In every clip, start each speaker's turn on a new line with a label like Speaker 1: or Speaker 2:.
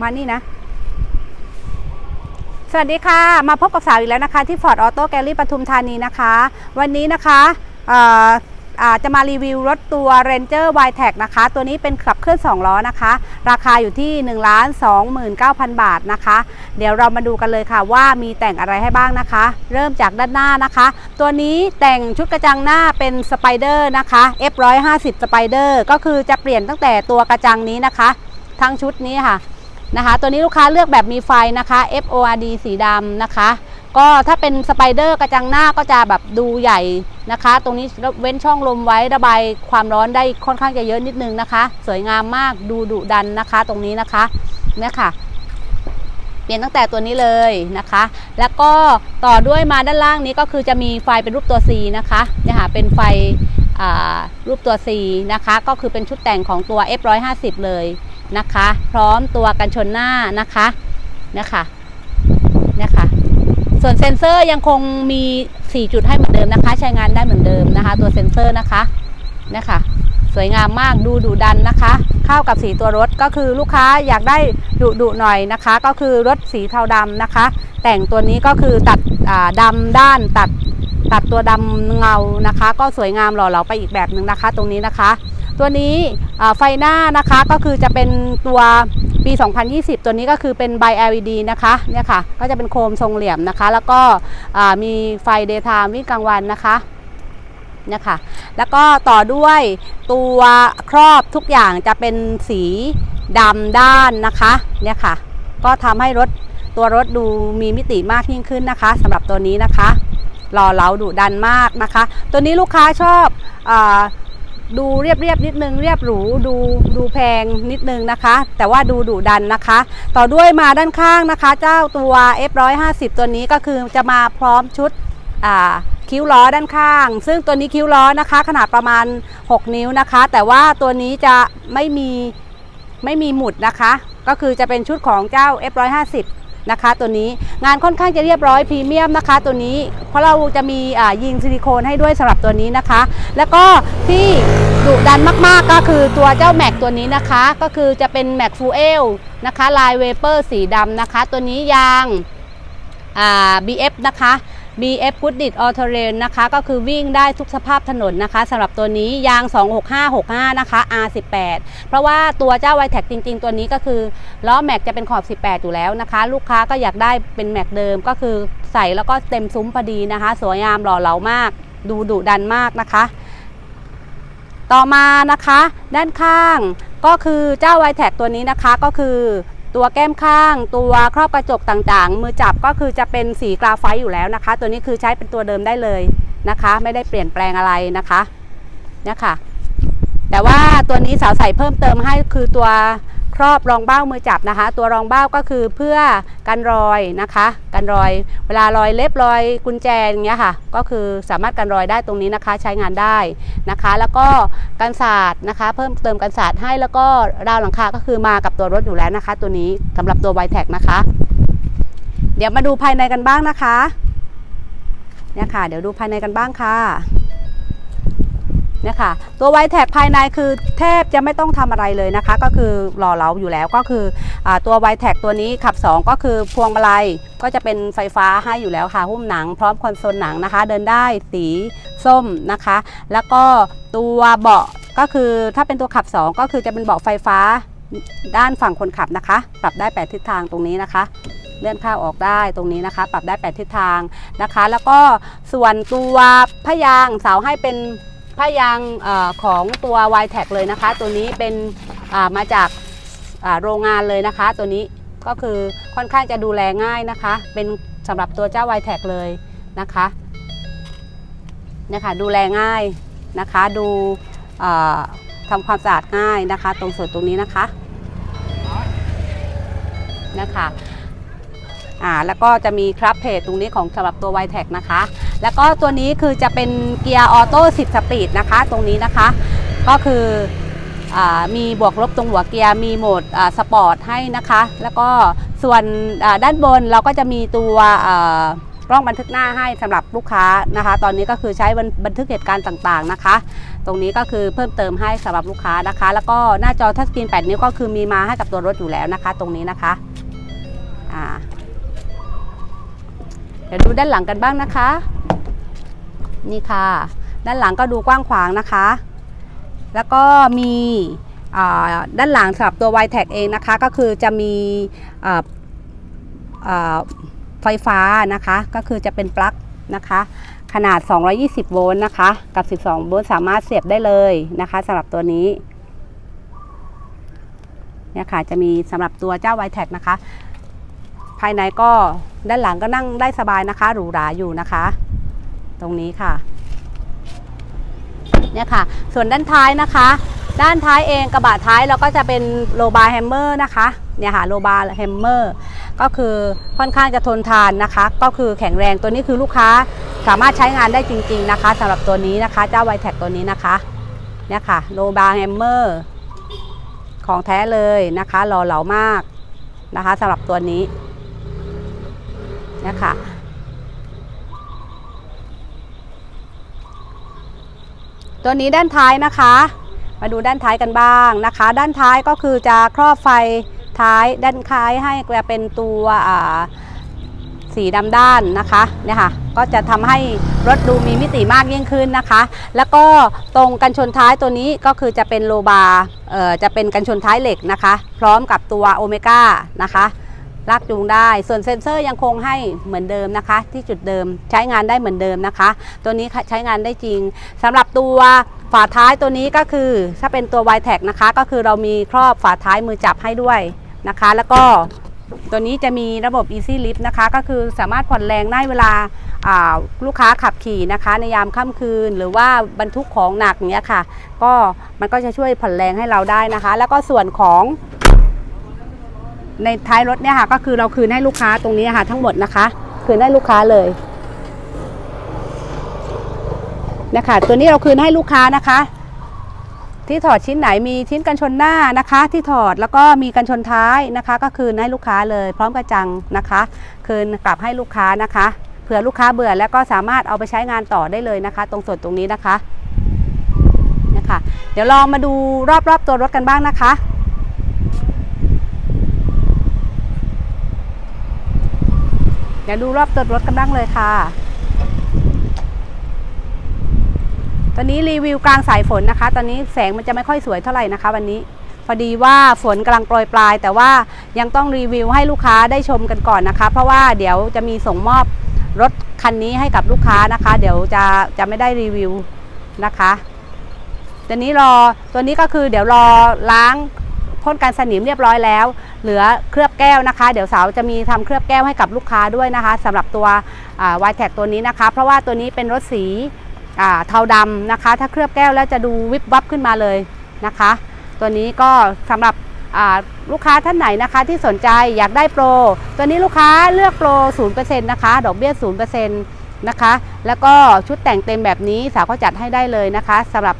Speaker 1: มานี่นะ สวัสดีค่ะ มาพบกับสาวอีกแล้วนะคะ ที่ Ford Auto Gallery ปทุมธานีนะคะ วันนี้นะคะจะมารีวิวรถตัว Ranger y t e c นะคะ ตัวนี้เป็นขับเคลื่อน2ล้อนะคะ ราคาอยู่ที่ 1 2 9 0 0 0 บาทนะคะ เดี๋ยวเรามาดูกันเลยค่ะว่ามีแต่งอะไรให้บ้างนะคะ เริ่มจากด้านหน้านะคะ ตัวนี้แต่งชุดกระจังหน้าเป็นสไปเดอร์นะคะ F150 สไปเดอร์ก็คือจะเปลี่ยนตั้งแต่ตัวกระจังนี้นะคะ ทั้งชุดนี้ค่ะ นะคะ ตัวนี้ลูกค้าเลือกแบบมีไฟนะคะ FORD สีดำนะคะ ก็ถ้าเป็นสไปเดอร์กระจังหน้าก็จะแบบดูใหญ่นะคะ ตรงนี้เว้นช่องลมไว้ระบายความร้อนได้ค่อนข้างจะเยอะนิดนึงนะคะ สวยงามมากดูดุดันนะคะ ตรงนี้นะคะเนี่ยค่ะเปลี่ยนตั้งแต่ตัวนี้เลยนะคะ แล้วก็ต่อด้วยมาด้านล่างนี้ก็คือจะมีไฟเป็นรูปตัว C นะคะเนี่ยค่ะเป็นไฟรูปตัว C นะคะ ก็คือเป็นชุดแต่งของตัว F150 เลย นะคะ พร้อมตัวกันชนหน้านะคะนะคะนะคะ ส่วนเซ็นเซอร์ยังคงมี 4 จุดให้เหมือนเดิมนะคะ ใช้งานได้เหมือนเดิมนะคะ ตัวเซ็นเซอร์นะคะนะคะสวยงามมากดูดุดันนะคะ เข้ากับสีตัวรถก็คือลูกค้าอยากได้ดุดุหน่อยนะคะ ก็คือรถสีเทาดำนะคะ แต่งตัวนี้ก็คือตัดอ่าดำด้านตัดตัดตัวดำเงานะคะ ก็สวยงามหล่อเหลาไปอีกแบบหนึ่งนะคะ ตรงนี้นะคะ ตัวนี้ ไฟหน้านะคะก็คือจะเป็นตัวปี 2020 ตัวนี้ก็คือเป็น by LED นะคะเนี่ยค่ะก็จะเป็นโคมทรงเหลี่ยมนะคะ แล้วก็มีไฟ daytime วิ่งกลางวันนะคะเนี่ยค่ะแล้วก็ต่อด้วยตัวครอบทุกอย่างจะเป็นสีดำด้านนะคะเนี่ยค่ะก็ทำให้รถตัวรถดูมีมิติมากยิ่งขึ้นนะคะสำหรับตัวนี้นะคะหล่อเหลาดุดันมากนะคะ ตัวนี้ลูกค้าชอบอ ดูเรียบเรียบนิดนึงเรียบหรูดูดูแพงนิดนึงนะคะ แต่ว่าดูดุดันนะคะ ต่อด้วยมาด้านข้างนะคะ เจ้าตัว F150 ตัวนี้ก็คือจะมาพร้อมชุดอ่าคิ้วล้อด้านข้าง ซึ่งตัวนี้คิ้วล้อนะคะ ขนาดประมาณ 6 นิ้วนะคะ แต่ว่าตัวนี้จะไม่มีไม่มีหมุดนะคะ ก็คือจะเป็นชุดของเจ้า F150 นะคะ ตัวนี้งานค่อนข้างจะเรียบร้อยพรีเมียมนะคะ ตัวนี้เพราะเราจะมียิงซิลิโคนให้ด้วยสำหรับตัวนี้นะคะ แล้วก็ที่ดุดันมากๆก็คือตัวเจ้าแม็กตัวนี้นะคะ ก็คือจะเป็นแม็กฟูเอลนะคะลายเวเปอร์สีดำนะคะ ตัวนี้ยางอ่า BF นะคะ BF Goodit All Terrain นะคะ ก็คือวิ่งได้ทุกสภาพถนนนะคะสำหรับตัวนี้ยาง 26565 นะคะ R18 เพราะว่าตัวเจ้า y t e c จริง ๆ ตัวนี้ก็คือล้อแม็กจะเป็นขอบ 18 อยู่แล้วนะคะ ลูกค้าก็อยากได้เป็นแม็กเดิมก็คือใส่แล้วก็เต็มซุ้มพอดีนะคะ สวยงามหล่อเหลามาก ดูดุดันมากนะคะ ต่อมานะคะ ด้านข้างก็คือเจ้า y t e c ตัวนี้นะคะก็คือ ตัวแก้มข้าง ตัวครอบกระจกต่างๆ มือจับก็คือจะเป็นสีกราไฟต์อยู่แล้วนะคะ ตัวนี้คือใช้เป็นตัวเดิมได้เลยนะคะ ไม่ได้เปลี่ยนแปลงอะไรนะคะเนี่ยค่ะแต่ว่าตัวนี้สาวใส่เพิ่มเติมให้คือตัว ครอบรองเบ้ามือจับนะคะ ตัวรองเบ้าก็คือเพื่อกันรอยนะคะกันรอย เวลารอยเล็บรอยกุญแจอย่างเงี้ยค่ะ ก็คือสามารถกันรอยได้ตรงนี้นะคะใช้งานได้นะคะ แล้วก็กันศาสตร์นะคะ เพิ่มเติมกันศาสตร์ให้แล้วก็ราวหลังคาก็คือมากับตัวรถอยู่แล้วนะคะ ตัวนี้สำหรับตัว y t e c นะคะ เดี๋ยวมาดูภายในกันบ้างนะคะเนี่ยค่ะ เดี๋ยวดูภายในกันบ้างค่ะ เนี่ยค่ะตัวไวแท็กภายในคือแทบจะไม่ต้องทำอะไรเลยนะคะ ก็คือหล่อเหลาอยู่แล้วก็คืออตัวไวแท็กตัวนี้ขับ 2 ก็คือพวงมาลัยก็จะเป็นไฟฟ้าให้อยู่แล้วค่ะ หุ้มหนังพร้อมคอนโซลหนังนะคะ เดินได้สีส้มนะคะ แล้วก็ตัวเบาะก็คือถ้าเป็นตัวขับ 2 ก็คือจะเป็นเบาะไฟฟ้าด้านฝั่งคนขับนะคะ ปรับได้ 8 ทิศทางตรงนี้นะคะเลื่อนข้าวออกได้ตรงนี้นะคะ ปรับได้ 8 ทิศทางนะคะ แล้วก็ส่วนตัวพยางเสาให้เป็น พยางอของตัว y t e c เลยนะคะ ตัวนี้เป็นมาจากโรงงานเลยนะคะ ตัวนี้ก็คือค่อนข้างจะดูแลง่ายนะคะ เป็นสำหรับตัวเจ้า y t e c เลยนะคะเนี่ยค่ะดูแลง่ายนะคะ ดูทำความสะอาดง่ายนะคะ ตรงส่วนตรงนี้นะคะนะคะ อ่าแล้วก็จะมีครับเพจตรงนี้ของสำหรับตัว y t e c นะคะ แล้วก็ตัวนี้คือจะเป็นเกียร์ออโต้10 สปีดนะคะ ตรงนี้นะคะ ก็คืออามีบวกลบตรงหัวเกียร์มีโหมดอ่าสปอร์ตให้นะคะ แล้วก็ส่วนอ่าด้านบนเราก็จะมีตัวอ่ากล้องบันทึกหน้าให้สำหรับลูกค้านะคะ ตอนนี้ก็คือใช้บันบนทึกเหตุการณ์ต่างๆนะคะ ตรงนี้ก็คือเพิ่มเติมให้สำหรับลูกค้านะคะ แล้วก็หน้าจอทัชสกรีน8นิ้วก็คือมีมาให้กับตัวรถอยู่แล้วนะคะ ตรงนี้นะคะ เดี๋ยวดูด้านหลังกันบ้างนะคะ นี่ค่ะ ด้านหลังก็ดูกว้างขวางนะคะ แล้วก็มีด้านหลังสำหรับตัว y t e c เองนะคะ ก็คือจะมีไฟฟ้านะคะ ก็คือจะเป็นปลั๊กนะคะ ขนาด 220 โวลต์นะคะ กับ 12 โวลต์สามารถเสียบได้เลยนะคะสำหรับตัวนี้เนี่ยค่ะจะมีสำหรับตัวเจ้า y t e c นะคะ ภายในก็ ด้านหลังก็นั่งได้สบายนะคะ หรูหราอยู่นะคะ ตรงนี้ค่ะ เนี่ยค่ะ ส่วนด้านท้ายนะคะ ด้านท้ายเองกระบะท้ายเราก็จะเป็นโลบาร์แฮมเมอร์นะคะเนี่ยค่ะโลบาร์แฮมเมอร์ก็คือค่อนข้างจะทนทานนะคะ ก็คือแข็งแรงตัวนี้คือลูกค้าสามารถใช้งานได้จริง ๆนะคะสำหรับตัวนี้นะคะ เจ้าไวแท็กตัวนี้นะคะเนี่ยค่ะโลบาร์แฮมเมอร์ของแท้เลยนะคะหล่อเหลามากนะคะสำหรับตัวนี้ นี่ยค่ะตัวนี้ด้านท้ายนะคะ มาดูด้านท้ายกันบ้างนะคะ ด้านท้ายก็คือจะครอบไฟท้ายด้านท้ายให้จะเป็นตัวสีดำด้านนะคะเนี่ยค่ะก็จะทำให้รถดูมีมิติมากยิ่งขึ้นนะคะ แล้วก็ตรงกันชนท้ายตัวนี้ก็คือจะเป็นโลบาร์จะเป็นกันชนท้ายเหล็กนะคะ พร้อมกับตัวโอเมก้านะคะ ลากจูงได้ ส่วนเซ็นเซอร์ยังคงให้เหมือนเดิมนะคะ ที่จุดเดิมใช้งานได้เหมือนเดิมนะคะ ตัวนี้ใช้งานได้จริงสำหรับตัวฝาท้ายตัวนี้ก็คือถ้าเป็นตัว y t e c นะคะ ก็คือเรามีครอบฝาท้ายมือจับให้ด้วยนะคะ แล้วก็ตัวนี้จะมีระบบ Easy Lift นะคะ ก็คือสามารถผ่อนแรงได้เวลาลูกค้าขับขี่นะคะ ในยามค่ำคืนหรือว่าบรรทุกของหนักเนี้ยค่ะ ก็มันก็จะช่วยผ่อนแรงให้เราได้นะคะ แล้วก็ส่วนของ ในท้ายรถเนี่ยค่ะ ก็คือเราคืนให้ลูกค้าตรงนี้ค่ะ ทั้งหมดนะคะ คืนให้ลูกค้าเลยนะคะตัวนี้เราคืนให้ลูกค้านะคะ ที่ถอดชิ้นไหนมีชิ้นกันชนหน้านะคะ ที่ถอดแล้วก็มีกันชนท้ายนะคะ ก็คืนให้ลูกค้าเลย พร้อมกระจังนะคะ คืนกลับให้ลูกค้านะคะเผื่อลูกค้าเบื่อแล้วก็สามารถเอาไปใช้งานต่อได้เลยนะคะ ตรงส่วนตรงนี้นะคะนะคะ เดี๋ยวลองมาดูรอบๆตัวรถกันบ้างนะคะ เดี๋ยวดูรอบตัวรถกันบ้างเลยค่ะ ตอนนี้รีวิวกลางสายฝนนะคะ ตอนนี้แสงมันจะไม่ค่อยสวยเท่าไหร่นะคะ วันนี้ พอดีว่าฝนกำลังโปรยปลาย แต่ว่ายังต้องรีวิวให้ลูกค้าได้ชมกันก่อนนะคะ เพราะว่าเดี๋ยวจะมีส่งมอบรถคันนี้ให้กับลูกค้านะคะ เดี๋ยวจะจะไม่ได้รีวิวนะคะตัวนี้รอตัวนี้ก็คือเดี๋ยวรอล้างพ่นกันสนิมเรียบร้อยแล้ว เหลือเคลือบแก้วนะคะ เดี๋ยวสาวจะมีทำเคลือบแก้วให้กับลูกค้าด้วยนะคะสำหรับตัววายแท็กตัวนี้นะคะ เพราะว่าตัวนี้เป็นรถสีเทาดำนะคะ ถ้าเคลือบแก้วแล้วจะดูวิบวับขึ้นมาเลยนะคะ ตัวนี้ก็สำหรับลูกค้าท่านไหนนะคะที่สนใจอยากได้โปร ตัวนี้ลูกค้าเลือกโปร 0%นะคะ ดอกเบี้ย 0%นะคะ แล้วก็ชุดแต่งเต็มแบบนี้สาวก็จัดให้ได้เลยนะคะสำหรับ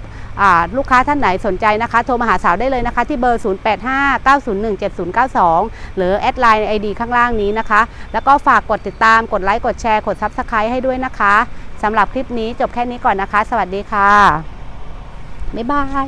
Speaker 1: ลูกค้าท่านไหนสนใจนะคะ โทรมาหาสาวได้เลยนะคะ ที่เบอร์ 0859017092 หรือแอดไลน์ไอดีข้างล่างนี้นะคะ แล้วก็ฝากกดติดตามกดไลค์กดแชร์กดซับสไครต์ให้ด้วยนะคะสำหรับคลิปนี้จบแค่นี้ก่อนนะคะ สวัสดีค่ะ บ๊ายบาย